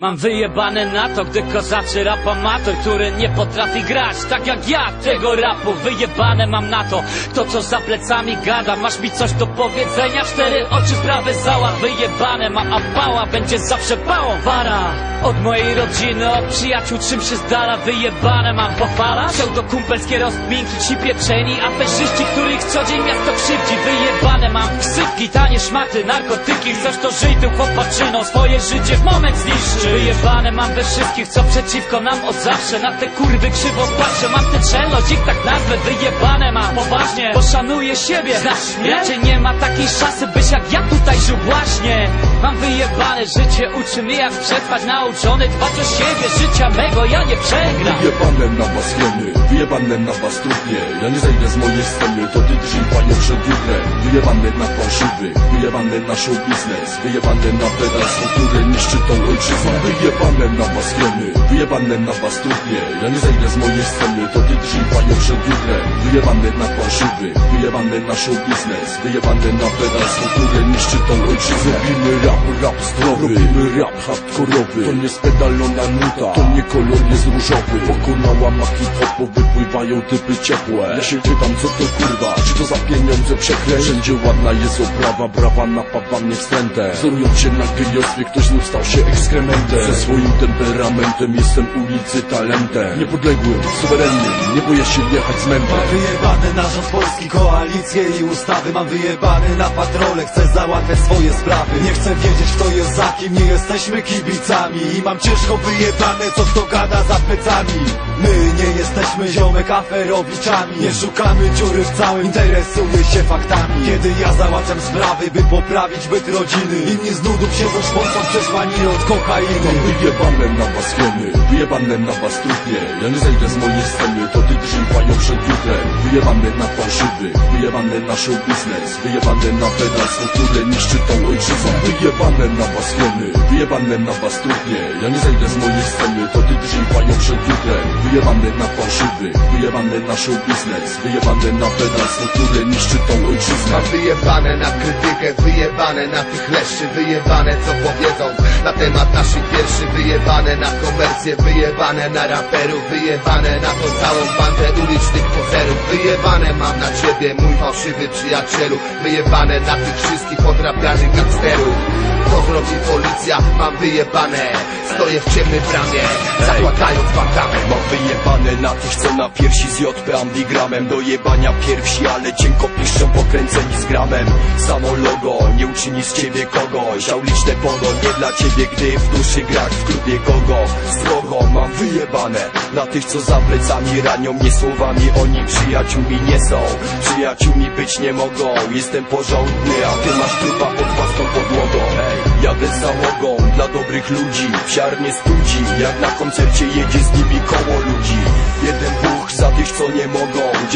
Mam wyjebane na to, gdy kozaczy rap amator, który nie potrafi grać tak jak ja tego rapu. Wyjebane mam na to, to co za plecami gada. Masz mi coś do powiedzenia, cztery oczy sprawy zała. Wyjebane mam, a pała będzie zawsze pałą. Wara od mojej rodziny, od przyjaciół czym się z dala. Wyjebane mam pochwala. Pseudo kumpelskie rozkminki, ci pieczeni, aferzyści, których co dzień miasto krzywdzi. Wyjebane mam ksywki, tanie szmaty, narkotyki. Chcesz to żyj tym chłopaczyną, swoje życie w moment zniszczy. Wyjebane mam we wszystkich, co przeciwko nam od zawsze. Na te kurwy krzywo patrzę, mam tę czelność, ich tak nazwę Wyjebane mam, poważnie, poszanuję siebie Znasz mnie? Raczej nie ma takiej szansy, byś jak ja tutaj żył właśnie. Mam wyjebane życie, uczy mnie jak przetrwać. Nauczony dbać o siebie, życia mego ja nie przegram. Wyjebane na was jony, wyjebane na was trudnie. Ja nie zejdę z mojej sceny, to ty drzyj panią przed jutrem Wyjebane na fałszywy, wyjebane na show biznes. Wyjebane na pedalstwo, które niszczy tą ojczyznę Wyjebane na was jony, wyjebane na was trudnie. Ja nie zejdę z mojej sceny, to ty drzyj panią przed jutrem. Wyjebane na fałszywy, wyjebane na show biznes Wyjebane na pedalstwo, które niszczy tą ojczyznę Robimy rap, rap zdrowy, robimy rap hardkorowy. To nie spedalona nuta, to nie kolor jest różowy. Wokół na łamach hip-hopu wypływają typy ciepłe. Ja się pytam co to kurwa, czy to za pieniądze przekręć? Wszędzie ładna jest oprawa, brawa napawa mnie wstrętem Wzorując się na gejostwie, ktoś znów stał się ekskrementem Ze swoim temperamentem jestem ulicy talentem. Niepodległym, suwerennym, nie boję się jechać z mętem Mam wyjebane na rząd polski, koalicje i ustawy. Mam wyjebane na patrole, chcę załatwiać swoje sprawy. Nie chcę wiedzieć kto jest za kim, nie jesteśmy kibicami. I mam ciężko wyjebane, co kto gada za plecami. My nie jesteśmy ziomek aferowiczami. Nie szukamy dziury w całym, interesuję się faktami. Kiedy ja załatwiam sprawy, by poprawić byt rodziny. Inni z nudów siedzą szpącą przeszłani od kokainy Mam wyjebane na was jony, wyjebane na was trudnie. Ja nie zejdę z mojej sceny, to ty drzyj panią przed jutrem. Wyjebane na fałszywy, wyjebane na show biznes Wyjebane na pedalstwo, które niszczy tą ojczyznę Wyjebane na was jony, wyjebane na was trudnie. Ja nie zejdę z mojej sceny, to ty drzyj panią przed jutrem. Wyjebane na fałszywy, wyjebane na show biznes. Wyjebane na pedalstwo, które niszczy tą ojczyznę. Wyjebane na krytykę, wyjebane na tych leszczy. Wyjebane co powiedzą na temat naszych wierszy. Wyjebane na komercję, wyjebane na raperów. Wyjebane na tą całą bandę ulicznych pozerów Wyjebane mam na ciebie mój fałszywy przyjacielu. Wyjebane na tych wszystkich podrabianych gangsterów To zrobi policja, mam wyjebane. Stoję w ciemnym bramie, zakładając bandamę Mam wyjebane na tych, co na piersi z JP ambigramem. Do jebania pierwsi, ale cienko piszczą pokręceni z gramem Samo logo nie uczyni z ciebie kogoś Auliczne pogo nie dla ciebie, gdy w duszy grać w klubie kogo. Strogo mam wyjebane na tych, co za plecami ranią mnie słowami. Oni przyjaciółmi nie są, przyjaciółmi być nie mogą. Jestem porządny, a ty masz trupa pod własną podłogą Ej, jadę z załogą dla dobrych ludzi. Psiar nie studzi, jak na koncercie jedzie z nimi koło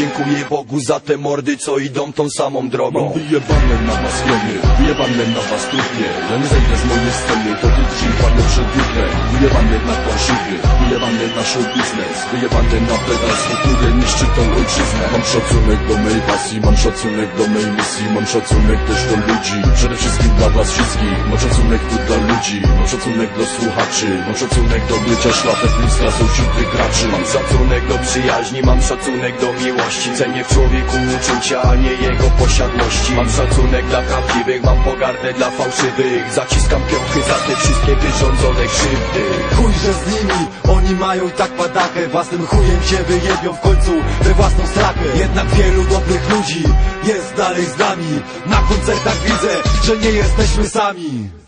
Dziękuję Bogu za te mordy, co idą tą samą drogą. Mam wyjebane na was jony, wyjebane na was trudnie Ja nie zejdę z mojej sceny, to ty drzyj panią przed jutrem Wyjebane na fałszywy, wyjebane na show biznes. Wyjebane na pedalstwo, które niszczy tą ojczyznę. Mam szacunek do mej pasji, mam szacunek do mej misji. Mam szacunek też do ludzi, przede wszystkim dla was wszystkich. Mam szacunek tu dla ludzi, mam szacunek do słuchaczy. Mam szacunek do bycia szlachetnym z klasą wśród tych graczy. Mam szacunek do przyjaźni, mam szacunek do miłości Cenię w człowieku uczucia, a nie jego posiadłości. Mam szacunek dla prawdziwych, mam pogardę dla fałszywych. Zaciskam piąchy za te wszystkie wyrządzone krzywdy. Chujże z nimi, oni mają i tak padachę. Własnym chujem się wyjebią w końcu we własną strachę. Jednak wielu dobrych ludzi jest dalej z nami. Na koncertach widzę, że nie jesteśmy sami